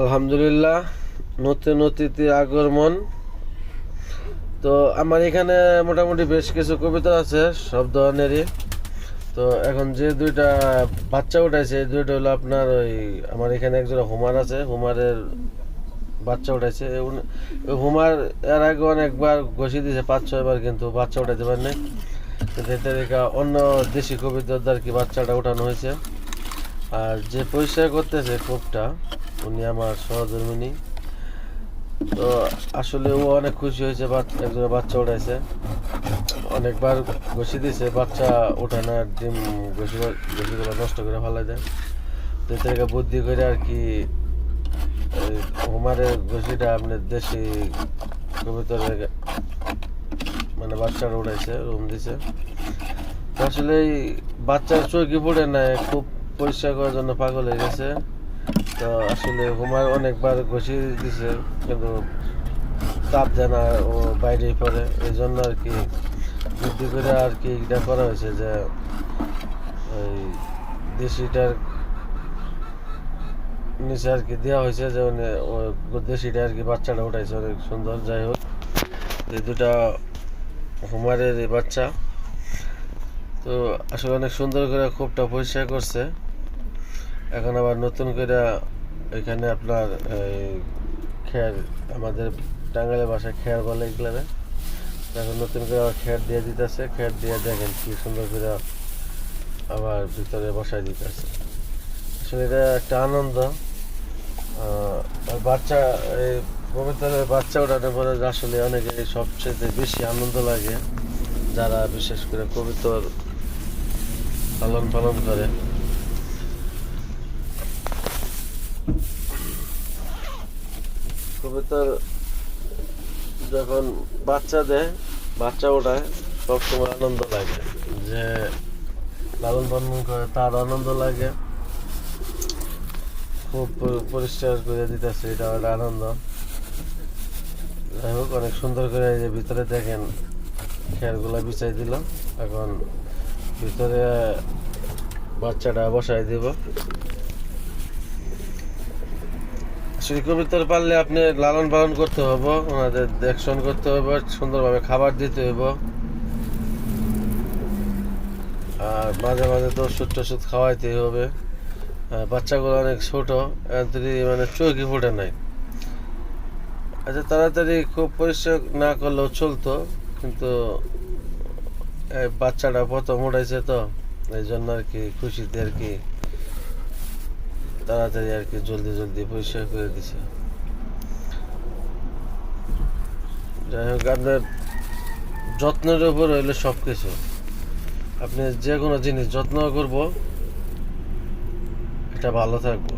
আলহামদুলিল্লাহ, নতুন অতিথি আগমন। তো আমার এখানে মোটামুটি বেশ কিছু কবিতা আছে, সব ধরনেরই। তো এখন যে দুইটা বাচ্চা উঠাইছে, এই দুইটা হলো আপনার ওই আমার এখানে একজন হুমার আছে, হুমারের বাচ্চা উঠাইছে। হুমার এর আগে অনেকবার ঘষি দিয়েছে, পাঁচ ছয়বার কিন্তু বাচ্চা উঠাইতে পারেনি। কিন্তু এতে দেখা অন্য দেশি কবিতার আর কি বাচ্চাটা উঠানো হয়েছে। আর যে পরিষ্কার করতেছে কূপটা উনি আমার সহধর্মিনী তো আসলে ও অনেক খুশি হয়েছে একজোড়া বাচ্চা উঠাইছে। অনেকবার ঘষি দিয়েছে, বাচ্চা ওঠানো আর ডিম ঘষি ঘষিগুলো নষ্ট করে ফেলাই দেয়। তো থেকে বুদ্ধি করে আর কি হোমারের ঘষিটা আপনার দেশি কবিতরে মানে বাচ্চাটা উঠাইছে রুম দিছে। আসলে বাচ্চার চোখে পড়ে না, খুব পরিষ্কার করার জন্য পাগল হয়ে গেছে। তো আসলে হুমার অনেকবার ঘষি দিছে, কিন্তু তাপ দেয় না ও বাইরেই পড়ে। এই জন্য আর কি বুদ্ধি করে আর কি এটা করা হয়েছে যে ওই দেশিটার নিচে আর কি দেওয়া হয়েছে যে দেশিটা আর কি বাচ্চাটা উঠাইছে, অনেক সুন্দর, যাই হোক। এই দুটা হুমারের এই বাচ্চা। তো আসলে অনেক সুন্দর করে খুবটা পরিষ্কার করছে। এখন আবার নতুন করে এখানে আপনার এই খের, আমাদের টাঙ্গাইলের বাসায় খের বলে এগুলো এখন নতুন করে আবার খের দিয়ে দিতেছে। খের দিয়ে দেখেন কি সুন্দর করে আবার ভিতরে বসাই দিতেছে। আসলে এটা একটা আনন্দ। আর বাচ্চা, এই কবিতরের বাচ্চা ওঠানোর পরে আসলে অনেকে সবচেয়ে বেশি আনন্দ লাগে। যারা বিশেষ করে কবিতর পালন পালন করে। কবিতর যখন বাচ্চা দেয়, বাচ্চা ওঠায়, সবসময় আনন্দ লাগে যে লালন পালন করে, তার আনন্দ লাগে। খুব পরিষ্কার করে দিতেছে, এটা একটা আনন্দ। যাই হোক, অনেক সুন্দর করে এই যে ভিতরে দেখেন খেয়ারগুলা বিছাই দিল। এখন ভিতরে বাচ্চাটা বসাই দিব। সেই পারলে আপনি লালন পালন করতে হবে ওনাদের দেখশন করতে হবে সুন্দরভাবে খাবার দিতে হইব। আর মাঝে মাঝে তো ওষুধ টষুধ খাওয়াইতে হবে। বাচ্চাগুলো অনেক ছোট মানে চোখই ফুটে নাই। আচ্ছা তাড়াতাড়ি খুব পরিশ্রম না করলেও চলতো, কিন্তু বাচ্চাটা প্রথম উঠাইছে তো, এই জন্য আর কি খুশিতে আর কি তাড়াতাড়ি আর কি জলদি জলদি পরিষ্কার করে দিছে। যাই হোক, আপনার যত্নের উপর হইলে সব কিছু আপনি যে কোনো জিনিস যত্ন করব, এটা ভালো থাকব।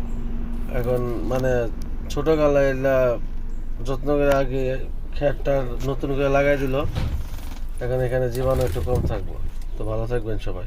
এখন মানে ছোট গালা এলা যত্ন করে আগে খেরটা নতুন করে লাগাই দিল, এখন এখানে জীবাণু একটু কম থাকব। তো ভালো থাকবেন সবাই।